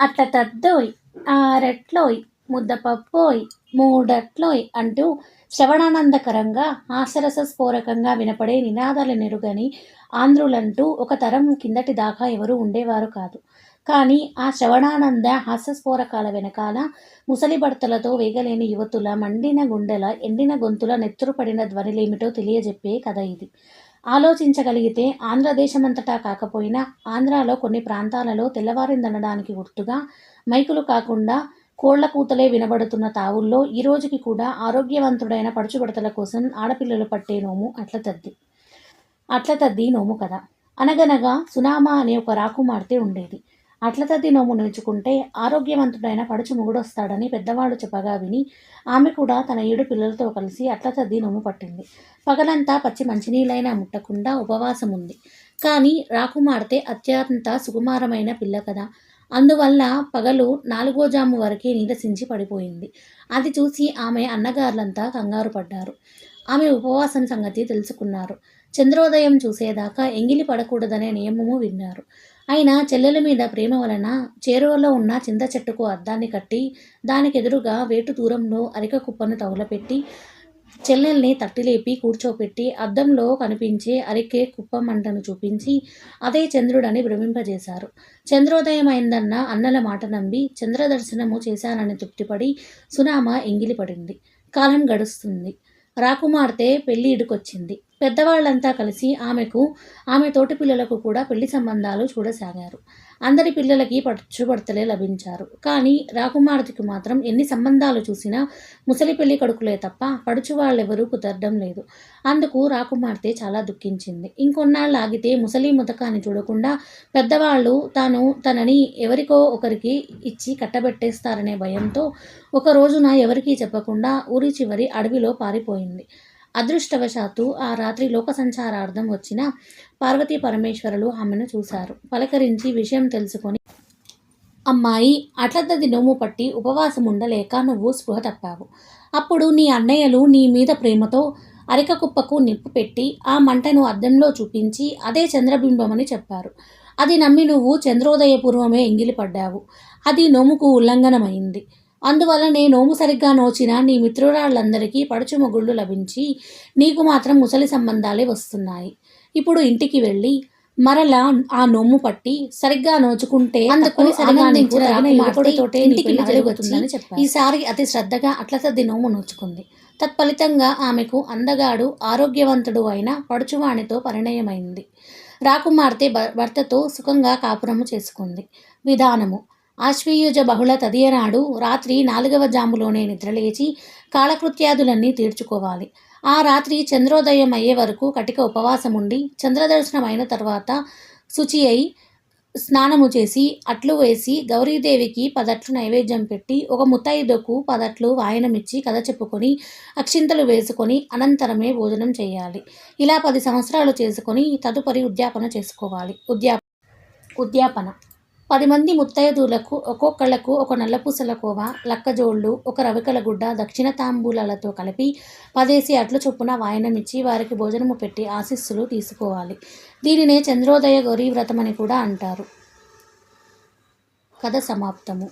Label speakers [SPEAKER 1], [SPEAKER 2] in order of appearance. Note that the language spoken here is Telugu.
[SPEAKER 1] అట్ల తద్దోయ్ ఆరెట్లోయ్ ముద్దపప్పోయ్ మూడట్లోయ్ అంటూ శ్రవణానందకరంగా హాస్యరస స్ఫోరకంగా వినపడే నినాదాల నెరుగని ఆంధ్రులంటూ ఒక తరం కిందటి దాకా ఎవరూ ఉండేవారు కాదు. కానీ ఆ శ్రవణానంద హాస్యస్ఫోరకాల వెనకాల ముసలి భర్తలతో వేగలేని యువతుల మండిన గుండెల ఎండిన గొంతుల నెత్తురుపడిన ధ్వనిలేమిటో తెలియజెప్పే కథ ఇది. ఆలోచించగలిగితే ఆంధ్రదేశమంతటా కాకపోయినా ఆంధ్రాలో కొన్ని ప్రాంతాలలో తెల్లవారిందనడానికి గుర్తుగా మైకులు కాకుండా కోళ్ళ కూతలే వినబడుతున్న తావుల్లో ఈ రోజుకి కూడా ఆరోగ్యవంతుడైన పడుచుబడతల కోసం ఆడపిల్లలు పట్టే నోము అట్లతద్ది. అట్లతద్ది నోము కథ. అనగనగా సునామా అనే ఒక రాకుమార్తె ఉండేది. అట్లతద్ది నోము నోచుకుంటే ఆరోగ్యవంతుడైన పడుచు మొగుడొస్తాడని పెద్దవాళ్ళు చెప్పగా విని ఆమె కూడా తన ఏడు పిల్లలతో కలిసి అట్లతద్ది నోము పట్టింది. పగలంతా పచ్చి మంచినీళ్ళైనా ముట్టకుండా ఉపవాసం ఉంది కానీ రాకుమార్తె అత్యంత సుకుమారమైన పిల్ల కదా! అందువల్ల పగలు నాలుగోజాము వరకే నీరసించి పడిపోయింది. అది చూసి ఆమె అన్నగారులంతా కంగారు పడ్డారు ఆమె ఉపవాసం సంగతి తెలుసుకున్నారు. చంద్రోదయం చూసేదాకా ఎంగిలి పడకూడదనే నియమము విన్నారు. అయినా చెల్లెల మీద ప్రేమ వలన చేరువలో ఉన్న చింత చెట్టుకు అద్దాన్ని కట్టి దానికెదురుగా వేటు దూరంలో అరిక కుప్పను తగులపెట్టి చెల్లెల్ని తట్టిలేపి కూర్చోపెట్టి అద్దంలో కనిపించే అరికే కుప్ప మంటను చూపించి అదే చంద్రుడని భ్రమింపజేశారు. చంద్రోదయమైందన్న అన్నల మాట నమ్మి చంద్రదర్శనము చేశానని తృప్తిపడి సునామ ఎంగిలిపడింది. కాలం గడుస్తుంది. రాకుమార్తె పెళ్ళీడుకొచ్చింది. పెద్దవాళ్ళంతా కలిసి ఆమెకు, ఆమె తోటి పిల్లలకు కూడా పెళ్ళి సంబంధాలు చూడసాగారు. అందరి పిల్లలకి పచ్చుబడతలే లభించారు. కానీ రాకుమార్తెకు మాత్రం ఎన్ని సంబంధాలు చూసినా ముసలి పెళ్ళి కొడుకులే తప్ప పడుచువాళ్ళెవరూ కుదరడం లేదు. అందుకు రాకుమార్తె చాలా దుఃఖించింది. ఇంకొన్నాళ్ళాగితే ముసలి ముతకాన్ని చూడకుండా పెద్దవాళ్ళు తాను తనని ఎవరికో ఒకరికి ఇచ్చి కట్టబెట్టేస్తారనే భయంతో ఒక రోజున ఎవరికీ చెప్పకుండా ఊరి చివరి అడవిలో పారిపోయింది. అదృష్టవశాత్తు ఆ రాత్రి లోకసంచారార్థం వచ్చిన పార్వతీ పరమేశ్వరులు ఆమెను చూశారు. పలకరించి విషయం తెలుసుకొని అమ్మాయి అట్లద్దది నోము పట్టి ఉపవాసముండలేక నువ్వు స్పృహ తప్పావు. అప్పుడు నీ అన్నయ్యలు నీ మీద ప్రేమతో అరిక కుప్పకు నిప్పు పెట్టి ఆ మంటను అద్దంలో చూపించి అదే చంద్రబింబమని చెప్పారు. అది నమ్మి నువ్వు చంద్రోదయపూర్వమే ఎంగిలిపడ్డావు. అది నోముకు ఉల్లంఘనమైంది అందువల్లనే నోము సరిగ్గా నోచిన నీ మిత్రురాళ్ళందరికీ పడుచు మొగుళ్ళు లభించి నీకు మాత్రం ముసలి సంబంధాలే వస్తున్నాయి. ఇప్పుడు ఇంటికి వెళ్ళి మరల ఆ నోము పట్టి సరిగ్గా నోచుకుంటే తప్పనిసరిగా నీకు తగిన యువకుడితోటే నీ పెళ్ళి జరుగుతుందని చెప్పారు. ఈసారి అతి శ్రద్ధగా అట్లతద్ది నోము నోచుకుంది. తత్ఫలితంగా ఆమెకు అందగాడు ఆరోగ్యవంతుడు అయిన పడుచువానితో పరిణయమైంది. రాకుమార్తె భర్తతో సుఖంగా కాపురము చేసుకుంది. విధానము ఆశ్వయుజ బహుళ తదియనాడు రాత్రి నాలుగవ జాములోనే నిద్రలేచి కాలకృత్యాదులన్నీ తీర్చుకోవాలి. ఆ రాత్రి చంద్రోదయం అయ్యే వరకు కటిక ఉపవాసం ఉండి చంద్రదర్శనం అయిన తర్వాత శుచి అయి స్నానము చేసి అట్లు వేసి గౌరీదేవికి పదట్లు నైవేద్యం పెట్టి ఒక ముత్తైదుకు పదట్లు వాయనమిచ్చి కథ చెప్పుకొని అక్షింతలు వేసుకొని అనంతరమే భోజనం చేయాలి ఇలా పది సంవత్సరాలు చేసుకొని తదుపరి ఉద్యాపన చేసుకోవాలి. ఉద్యాపన పదిమంది ముత్తయిదువులకు ఒక్కొక్కళ్ళకు ఒక నల్లపూసల కోవ, లక్కజోళ్ళు, ఒక రవికల గుడ్డ దక్షిణ తాంబూలాలతో కలిపి పదేసి అట్ల చొప్పున వాయనమిచ్చి వారికి భోజనము పెట్టి ఆశీస్సులు తీసుకోవాలి. దీనినే చంద్రోదయ గౌరీ వ్రతం అని కూడా అంటారు. కథ సమాప్తము